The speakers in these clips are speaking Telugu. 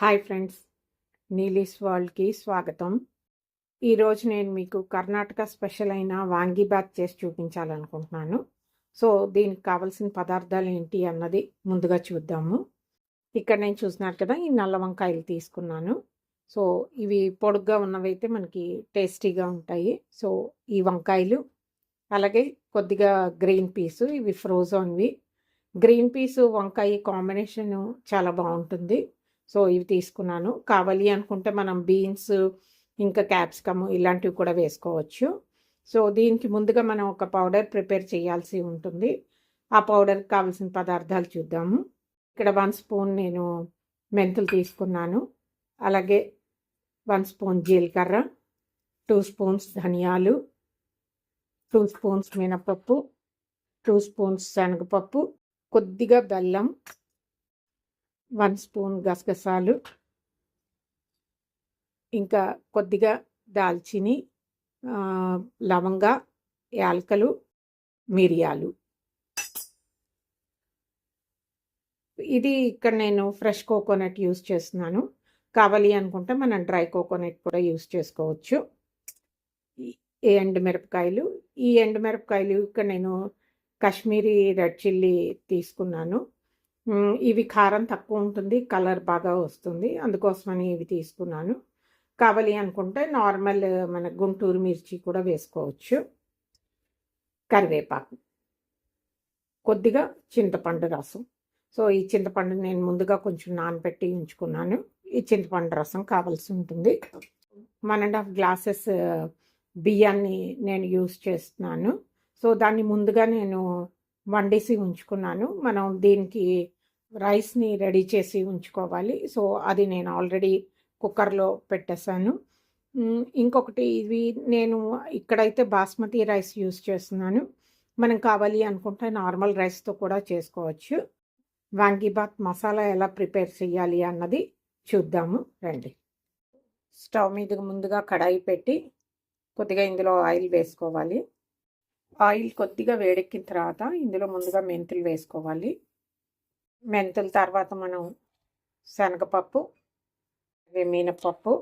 హాయ్ ఫ్రెండ్స్ నీలీస్ వరల్డ్కి స్వాగతం. ఈరోజు నేను మీకు కర్ణాటక స్పెషల్ అయిన వాంగీబాత్ చేసి చూపించాలనుకుంటున్నాను. సో దీనికి కావాల్సిన పదార్థాలు ఏంటి అన్నది ముందుగా చూద్దాము. ఇక్కడ నేను చూసినారు కదా ఈ నల్ల వంకాయలు తీసుకున్నాను. సో ఇవి పొడుగ్గా ఉన్నవైతే మనకి టేస్టీగా ఉంటాయి. సో ఈ వంకాయలు అలాగే కొద్దిగా గ్రీన్ పీసు ఇవి ఫ్రోజన్వి. గ్రీన్ పీసు వంకాయ కాంబినేషన్ చాలా బాగుంటుంది. సో ఇవి తీసుకున్నాను. కావాలి అనుకుంటే మనం బీన్స్ ఇంకా క్యాప్సికమ్ ఇలాంటివి కూడా వేసుకోవచ్చు. సో దీనికి ముందుగా మనం ఒక పౌడర్ ప్రిపేర్ చేయాల్సి ఉంటుంది. ఆ పౌడర్కి కావాల్సిన పదార్థాలు చూద్దాము. ఇక్కడ వన్ స్పూన్ నేను మెంతులు తీసుకున్నాను. అలాగే వన్ స్పూన్ జీలకర్ర టూ స్పూన్స్ ధనియాలు టూ స్పూన్స్ మినపప్పు టూ స్పూన్స్ శనగపప్పు కొద్దిగా బెల్లం వన్ స్పూన్ గసగసాలు ఇంకా కొద్దిగా దాల్చిని లవంగ యాలకలు మిరియాలు. ఇది ఇక్కడ నేను ఫ్రెష్ కోకోనట్ యూస్ చేస్తున్నాను. కావాలి అనుకుంటే మనం డ్రై కోకోనట్ కూడా యూస్ చేసుకోవచ్చు. ఈ ఈ ఎండుమిరపకాయలు ఈ ఎండుమిరపకాయలు ఇక్కడ నేను కాశ్మీరీ రెడ్ చిల్లీ తీసుకున్నాను. ఇవి కారం తక్కువ ఉంటుంది కలర్ బాగా వస్తుంది అందుకోసమని ఇవి తీసుకున్నాను. కావాలి అనుకుంటే నార్మల్ మన గుంటూరు మిర్చి కూడా వేసుకోవచ్చు. కరివేపాకు కొద్దిగా చింతపండు రసం. సో ఈ చింతపండు నేను ముందుగా కొంచెం నానబెట్టి ఉంచుకున్నాను. ఈ చింతపండు రసం కావాల్సి ఉంటుంది. వన్ అండ్ హాఫ్ గ్లాసెస్ బియ్యాన్ని నేను యూస్ చేస్తున్నాను. సో దాన్ని ముందుగా నేను వండేసి ఉంచుకున్నాను. మనం దీనికి రైస్ని రెడీ చేసి ఉంచుకోవాలి. సో అది నేను ఆల్రెడీ కుక్కర్లో పెట్టేశాను. ఇంకొకటి ఇవి నేను ఇక్కడైతే బాస్మతి రైస్ యూస్ చేస్తున్నాను. మనం కావాలి అనుకుంటే నార్మల్ రైస్తో కూడా చేసుకోవచ్చు. వాంగీబాత్ మసాలా ఎలా ప్రిపేర్ చేయాలి అన్నది చూద్దాము. రండి. స్టవ్ మీద ముందుగా కడాయి పెట్టి కొద్దిగా ఇందులో ఆయిల్ వేసుకోవాలి. ఆయిల్ కొద్దిగా వేడెక్కిన తర్వాత ఇందులో ముందుగా మెంతులు వేసుకోవాలి. మెంతుల తర్వాత మనం శనగపప్పు అదే మినపప్పు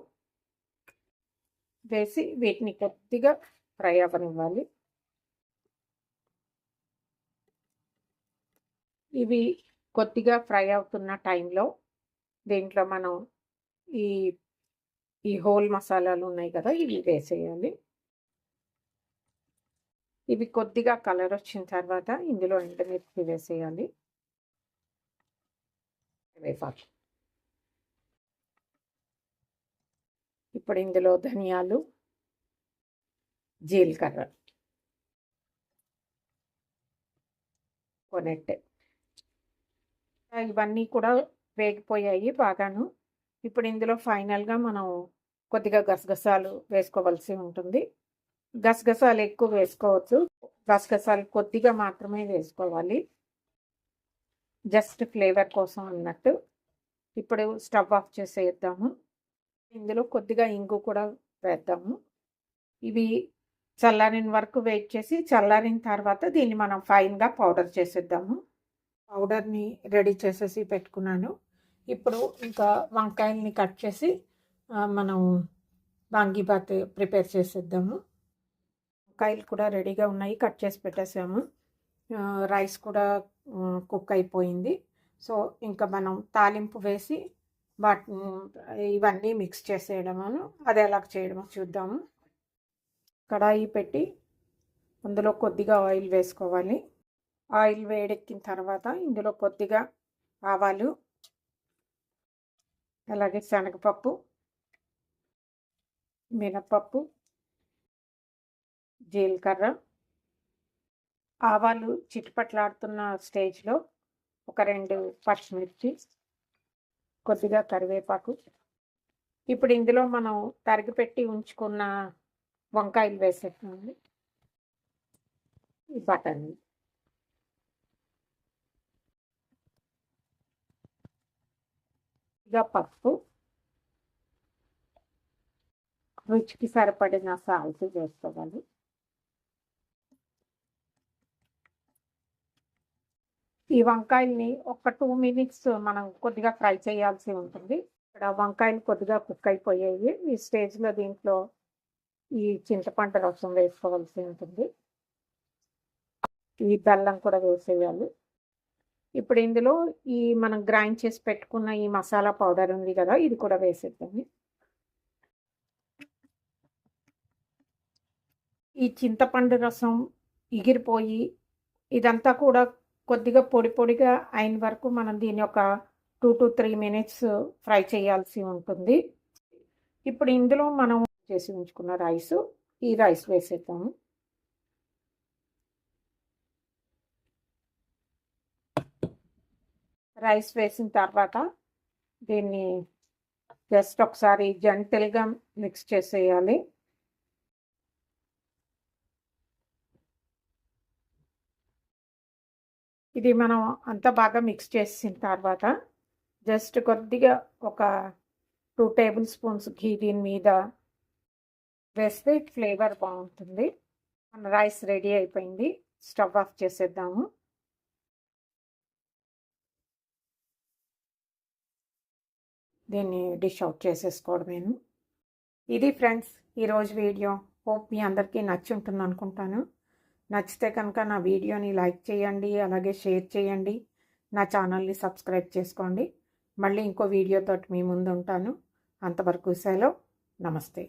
వేసి వీటిని కొద్దిగా ఫ్రై అవ్వనివ్వాలి. ఇవి కొద్దిగా ఫ్రై అవుతున్న టైంలో దీంట్లో మనం ఈ ఈ హోల్ మసాలాలు ఉన్నాయి కదా ఇవి వేసేయాలి. ఇవి కొద్దిగా కలర్ వచ్చిన తర్వాత ఇందులో ఎండమిర్చి వేసేయాలి. వేపాకు ఇప్పుడు ఇందులో ధనియాలు జీలకర్ర. కొనెట్టే. ఇవన్నీ కూడా వేగిపోయాయి బాగాను. ఇప్పుడు ఇందులో ఫైనల్గా మనం కొద్దిగా గసగసాలు వేసుకోవాల్సి ఉంటుంది. గసగసాలు ఎక్కువ వేసుకోవచ్చు. గసగసాలు కొద్దిగా మాత్రమే వేసుకోవాలి. జస్ట్ ఫ్లేవర్ కోసం అన్నట్టు ఇప్పుడు స్టవ్ ఆఫ్ చేసేద్దాము. ఇందులో కొద్దిగా ఇంగు కూడా వేద్దాము. ఇవి చల్లారిన వరకు వెయిట్ చేసి చల్లారిన తర్వాత దీన్ని మనం ఫైన్గా పౌడర్ చేసేద్దాము. పౌడర్ని రెడీ చేసేసి పెట్టుకున్నాను. ఇప్పుడు ఇంకా వంకాయల్ని కట్ చేసి మనం వాంగీబాత్ ప్రిపేర్ చేసేద్దాము. వంకాయలు కూడా రెడీగా ఉన్నాయి కట్ చేసి పెట్టేసాము. రైస్ కూడా కుక్ అయిపోయింది. సో ఇంకా మనం తాలింపు వేసి వాటిని ఇవన్నీ మిక్స్ చేసేయడము అది ఎలా చేయడమో చూద్దాము. కడాయి పెట్టి అందులో కొద్దిగా ఆయిల్ వేసుకోవాలి. ఆయిల్ వేడెక్కిన తర్వాత ఇందులో కొద్దిగా ఆవాలు అలాగే శనగపప్పు మినపప్పు జీలకర్ర ఆవాలు చిటిపట్లాడుతున్న స్టేజ్లో ఒక రెండు పచ్చిమిర్చి కొద్దిగా కరివేపాకు. ఇప్పుడు ఇందులో మనం తరిగిపెట్టి ఉంచుకున్న వంకాయలు వేసేస్తుంది ఈ బటన్ ఇక పప్పు. రుచికి సరిపడిన సాల్ట్ వేసుకోవాలి. ఈ వంకాయల్ని ఒక టూ మినిట్స్ మనం కొద్దిగా ఫ్రై చేయాల్సి ఉంటుంది. ఇక్కడ వంకాయలు కొద్దిగా కుక్ అయిపోయాయి. ఈ స్టేజ్లో దీంట్లో ఈ చింతపండు రసం వేసుకోవాల్సి ఉంటుంది. ఈ బెల్లం కూడా వేసేయాలి. ఇప్పుడు ఇందులో ఈ మనం గ్రైండ్ చేసి పెట్టుకున్న ఈ మసాలా పౌడర్ ఉంది కదా ఇది కూడా వేసేద్దాము. ఈ చింతపండు రసం ఎగిరిపోయి ఇదంతా కూడా కొద్దిగా పొడి పొడిగా అయిన వరకు మనం దీని ఒక two to three minutes fry చేయాల్సి ఉంటుంది. ఇప్పుడు ఇందులో మనం చేసి ఉంచుకున్న రైస్ ఈ రైస్ వేసేద్దాము రైస్ వేసిన తర్వాత దీన్ని జస్ట్ ఒకసారి జంటల్గా మిక్స్ చేసేయాలి. ఇది మనం అంతా బాగా మిక్స్ చేసిన తర్వాత జస్ట్ కొద్దిగా ఒక టూ టేబుల్ స్పూన్స్ ఘీ దీని మీద వేస్తే ఫ్లేవర్ బాగుంటుంది. మన రైస్ రెడీ అయిపోయింది. స్టవ్ ఆఫ్ చేసేద్దాము. దీన్ని డిష్ అవుట్ చేసేసుకోవడమేను. ఇది ఫ్రెండ్స్ ఈరోజు వీడియో. హోప్ మీ అందరికీ నచ్చి ఉంటుంది అనుకుంటాను. నచ్చితే కనుక నా వీడియోని లైక్ చేయండి అలాగే షేర్ చేయండి. నా ఛానల్ని సబ్స్క్రైబ్ చేసుకోండి. మళ్ళీ ఇంకో వీడియోతో మీ ముందు ఉంటాను అంతవరకు సెలవు. నమస్తే.